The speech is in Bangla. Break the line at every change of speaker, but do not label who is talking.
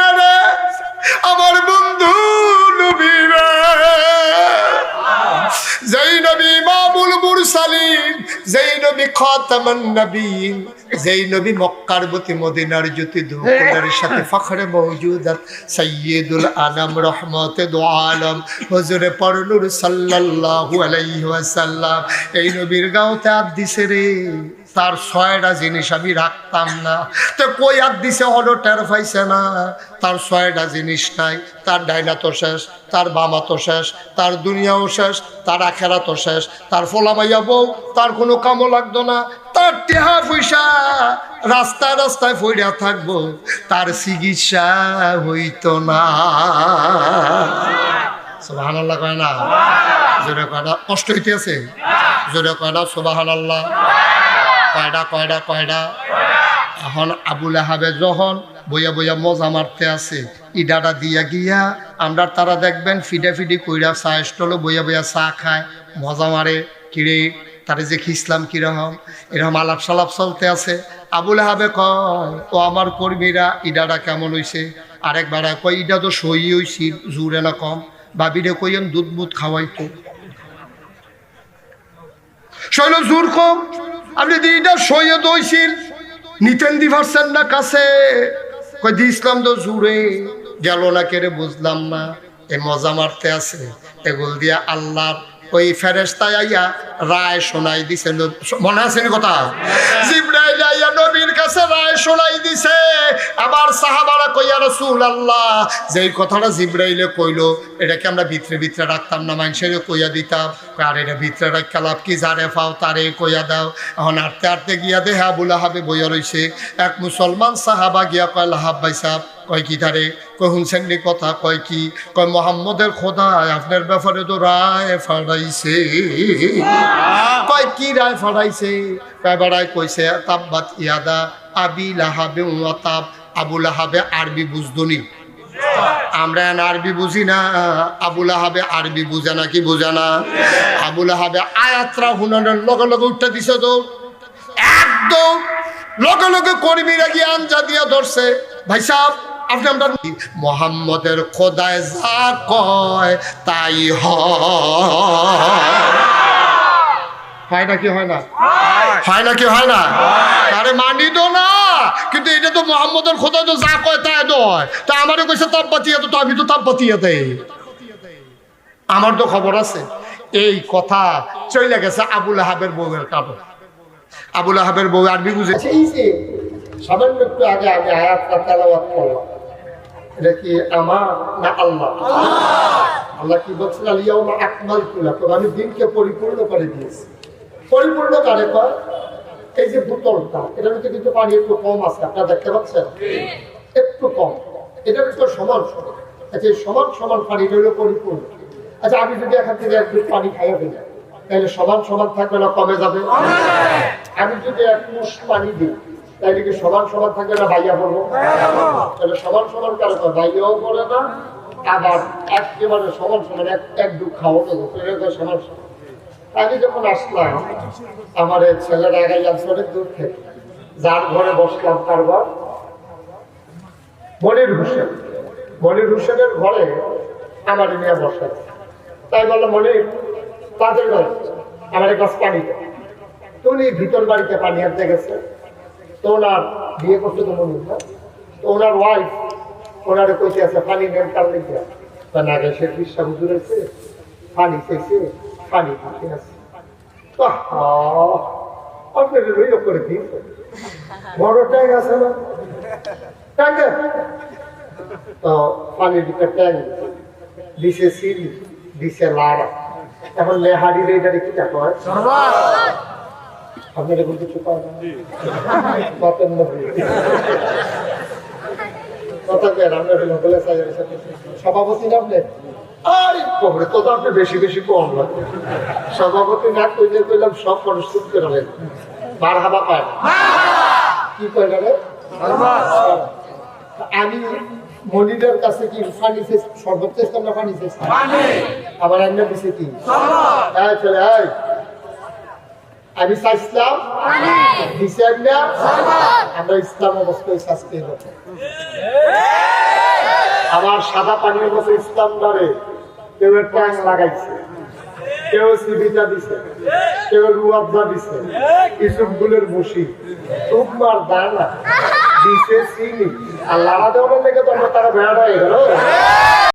না রে? আমার বন্ধু নবীরা যেই নবী মুরসালিন, যেই নবী খাতামান নবীন যেই নবী মক্কার মদিনার জ্যোতি দুকুলের সাথে ফখরে মওজুদাত, সাইয়্যিদুল আনাম রহমতে দু আলম। হুজুরে পরনুর সাল্লাল্লাহু আলাইহি ওয়াসাল্লাম, এই নবীর দিছে রে। তার ছয়টা জিনিস আমি রাখতাম না। তো কই আর দিছে হলো টের পাইছে না। তার ছয়টা জিনিস নাই তার ডাইনা তো শেষ তার বামা তো শেষ তার দুনিয়াও শেষ তার আখেরা তো শেষ তার ফোলামাইয়া বউ তার কোনো কামও লাগতো না। তার টেহা পয়সা রাস্তায় রাস্তায় ফইরা থাকব তার চিকিৎসা হইতো না। সোবাহান আল্লাহ কয় না? জোরে কয় না? কষ্ট হইতে আছে জোরে কয় না? সোবাহান আল্লাহ কয়ডা কয়ডা কয়ডা? এখন আবুল আহাবে যখন বইয়া বইয়া মজা মারতে আছে ইডাটা দিয়া গিয়া আমরা তারা দেখবেন ফিডা ফিডি কইরা চা স্টলে বইয়া বইয়া চা খায়, মজা মারে, কিরে, তারে যে খিসলাম কীরকম? এরকম আলাপ সালাপ চলতে আছে। আবুল আহাবে কয়, ও আমার কর্মীরা ইডাটা কেমন হইছে? আরেক বেড়া কয়, ইডা তো সই হইছি জুড়ে না কম। বাবিরে কইম দুধ মুধ খাওয়াইতো। শৈল জোর কম। আপনি দিটা সৈয়দ ঐশীর। নিতেন দি না কাছে। কই দি ইসলাম তো জুড়ে গেল না কেড়ে বুঝলাম না। এ মজা মারতে আছে। এগুল দিয়া আল্লাহ ওই ফেরেস্তায় আইয়া রায় শোনাই দিছে মনে আছে কথা? জিব্রাইল আইয়া নবীর কাছে রায় শোনাই দিছে। আবার সাহাবারা কইয়া রাসূল আল্লাহ যেই কথাটা জিব্রাইলে কইলো, এটাকে আমরা ভিতরে ভিতরে রাখতাম না মানুষের কইয়া দিতাম। আর এটা ভিতরে রাখা কি? যারে পাও তারে কইয়া দাও। এখন আটতে আটতে গিয়া দেহে আবুল আহাবে বইয়া রইছে। এক মুসলমান সাহাবা গিয়া কয়, লাহাব ভাই সাহ কয় কি তারে? কয় শুনছেন নি কথা? কয় কি? কয় মোহাম্মদের খোদায় আপনার ব্যাপারে তো রায় ফাড়াইছে। কয় কি রায় ফাড়াইছে? কয় বেড়ায় কইছে, তাব্বাত ইয়াদা, আবি লাহাবে ওয়াতাব আবু লাহাবে আরবি বুঝদনি আমরা আরবি বুঝি না আবুল আহাবে আরবি বুঝে না কি বুঝে না? আবুল আহাবে আয়াত্রা হুনানের লগে লগে উঠতে দিছে তো। একদম লগে লগে কর্মীরা গিয়ে আঞ্জা দিয়া ধরছে। ভাই সাহ আপনি আমরা মোহাম্মদের খোদায় যা কয়, তাই হয়। না কি হয় না? হয় না কি হয় না? আরে মানি তো না। কিন্তু এটা তো মোহাম্মদের খোদা তো যা কয়, তাই হয়। তা আমারও কইছে, তাপ বাতিয়া তো আমি তো তাপ বাতিয়া দেই। আমার তো খবর আছে। এই কথা চলে গেছে আবুল আহাবের বউয়ের কারণ আবুল আহাবের বউ আরবি বুঝেছে একটু আগে আমি করলাম এটা কি আমার না আল্লাহ? আল্লাহ কি বলছেন আলিয়াউমা আকমাল তুলাকুম আমি দিনকে পরিপূর্ণ করে দিয়েছি। পরিপূর্ণ কারে কয়? এই যে বোতলটা এটার মধ্যে কিন্তু পানি একটু কম আছে আপনারা দেখতে পাচ্ছেন? একটু কম। এটার ভিতর সমান সমান। আচ্ছা এই সমান সমান পানিটা হলো পরিপূর্ণ। আচ্ছা আমি যদি এখান থেকে এক পানি খাইয়া ফেলি তাহলে সমান সমান থাকবে না কমে যাবে? আমি যদি এক মুঠ পানি দিই তাহলে কি সমান সমান থাকবে না ভাইয়া বলব? তাহলে সমান সমান কারও ভাইয়াও বলে না আবার একেবারে সমান সমান এক এক দুঃখ খাওয়া সমান সমান। আমি যখন আসলাম আমার এই ছেলের আগাই আসছে অনেক দূর থেকে। যার ঘরে বসলাম তার ঘর। মনির হোসেন। মনির হোসেনের ঘরে আমার নিয়ে বসে। তাই বলল মনির তাদের ঘরে আমার এক গ্লাস পানি দাও। তো উনি ভিতর বাড়িতে পানি আনতে গেছে। তো ওনার বিয়ে করছে তো মনির না। তো ওনার ওয়াইফ ওনারে কইতে আছে পানি নেন কার লিখে তা না গে সে বিশ্বা হুজুরের চেয়ে পানি চেয়েছে পানি দিতে আছে। আপনাদের রইল করে দিয়েছে বড় ট্যাঙ্ক আছে না? ট্যাঙ্কে তো পানির দিকে ট্যাঙ্ক দিছে সিঁড়ি দিছে লাড়া। এখন লেহাড়ি রেডারি কি দেখো আপনারা বলতে চুপ কতেন কথা কে রান্না হইল বলে সভাপতি না আপনি আরে কবরে তো আপনি বেশি বেশি কম লাগে সভাপতি না কইলে কইলাম সব মানুষ চুপ করে নেন বার হাবা পায় কি আমি মনিদের কাছে কি পানি চেয়েছি শরবত চেয়েছিলাম না পানি চেয়েছিলাম আমার দিছে কি? এই আমি চাইছিলাম দিছে না। আমরা ইসলাম অবস্থায় শাস্তি হব আমার সাদা পানীয় মতো স্ট্যান্ডারে কেউ ট্যাং লাগাইছে। কেউ সিবিটা দিছে। কেউ রুয়াবজা দিছে। ইসুফগুলের বসি। তোমার দানা দিছে চিনি। আর লাড়া দেওয়ার লেগে তো আমরা তারা ভেড়া হয়ে গেল